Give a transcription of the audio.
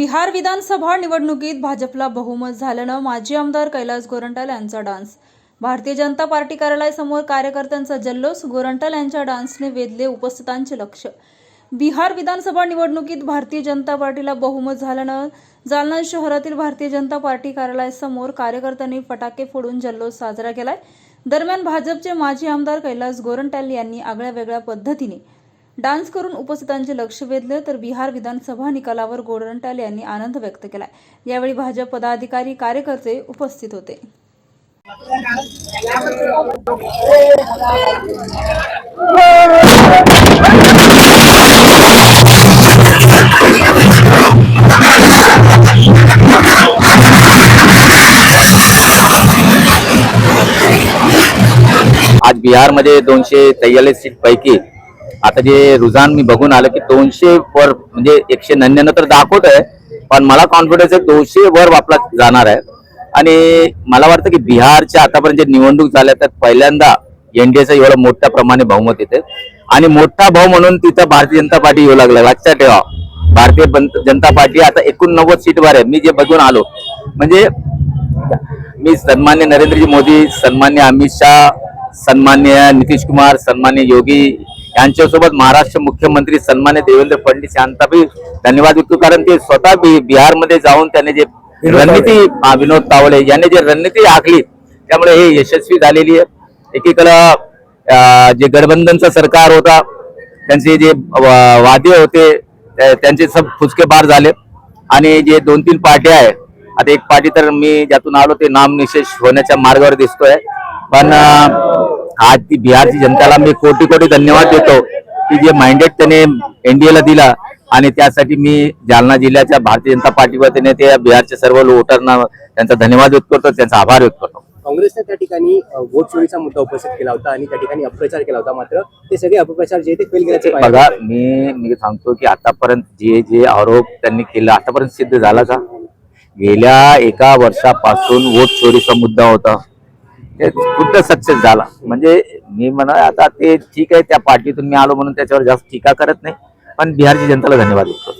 बिहार विधानसभा निवडणुकीत भाजपला बहुमत झाल्यानं माजी आमदार कैलास गोरंटाल यांचा डान्स. भारतीय जनता पार्टी कार्यालयासमोर कार्यकर्त्यांचा जल्लोष गोरंटाल यांच्या डान्सने वेधले उपस्थितांचे लक्ष. बिहार विधानसभा निवडणुकीत भारतीय जनता पार्टीला बहुमत झाल्यानं जालना शहरातील भारतीय जनता पार्टी कार्यालयासमोर कार्यकर्त्यांनी फटाके फोडून जल्लोष साजरा केलाय. दरम्यान भाजपचे माजी आमदार कैलास गोरंटाल यांनी आगळ्या वेगळ्या पद्धतीने डान्स करून उपस्थितांचे लक्ष वेधले तर बिहार विधानसभा निकालावर गोरंटाले यांनी आनंद व्यक्त केला. यावेळी भाजप पदाधिकारी कार्यकर्ते उपस्थित होते. आज बिहारमध्ये दोनशे तेयालीस सीट पैकी आता जे रुझान मी बघून आलं की दोनशे वर म्हणजे एकशे नव्याण्णव तर दाखवत आहे पण मला कॉन्फिडन्स आहे दोनशे वर आपला जाणार आहे. आणि मला वाटतं की बिहारच्या आतापर्यंत जे निवडणूक झाल्या त्यात पहिल्यांदा एनडीएचं एवढं मोठ्या प्रमाणे बहुमत येते. आणि मोठा भाऊ म्हणून तिथं भारतीय जनता पार्टी येऊ लागला लक्षात ठेवा. भारतीय जनता पार्टी आता एकोणनव्वद सीटवर आहे. मी जे बघून आलो म्हणजे मी सन्मान्य नरेंद्रजी मोदी सन्मान्य अमित शाह सन्मान्य नितीश कुमार सन्मान्य योगी यांच्यासोबत महाराष्ट्र मुख्यमंत्री सन्मान्य देवेंद्र फडणवीस यांचा बी धन्यवाद व्यक्त कारण ते स्वतः बिहारमध्ये जाऊन त्याने जे रणनीती विनोद तावडे यांनी जे रणनीती आखली त्यामुळे हे यशस्वी झालेली आहे. एकीकडं जे गठबंधनचं सरकार होता त्यांचे जे वादे होते त्या- त्यांचे सब फुचके झाले. आणि जे दोन तीन पार्ट्या आहे आता एक पार्टी तर मी ज्यातून आलो ते नामनिशेष होण्याच्या मार्गावर दिसतोय. पण आज ती बिहारची जनताला मी कोटी कोटी धन्यवाद देतो की जे माइंडेड त्याने एनडीएला दिला आणि त्यासाठी मी जालना जिल्ह्याच्या भारतीय जनता पार्टीवर त्याने त्या बिहारच्या सर्व वोटरना त्यांचा धन्यवाद व्यक्त करतो त्यांचा आभार व्यक्त करतो. काँग्रेसने त्या ठिकाणी वोट चोरीचा मुद्दा उपस्थित केला होता आणि त्या ठिकाणी अपप्रचार केला होता मात्र ते सगळे अपप्रचार जे ते फेल गेल्याचे पाहिजे बघा मी मी सांगतो की आतापर्यंत जे जे आरोप त्यांनी केला आतापर्यंत सिद्ध झाला का गेल्या एका वर्षापासून वोट चोरीचा मुद्दा होता. ते खुद्द सक्सेस झाला? म्हणजे मी म्हणा आता ते ठीक आहे त्या पार्टीतून मी आलो म्हणून त्याच्यावर जास्त टीका करत नाही. पण बिहारची जनतेला धन्यवाद देतो.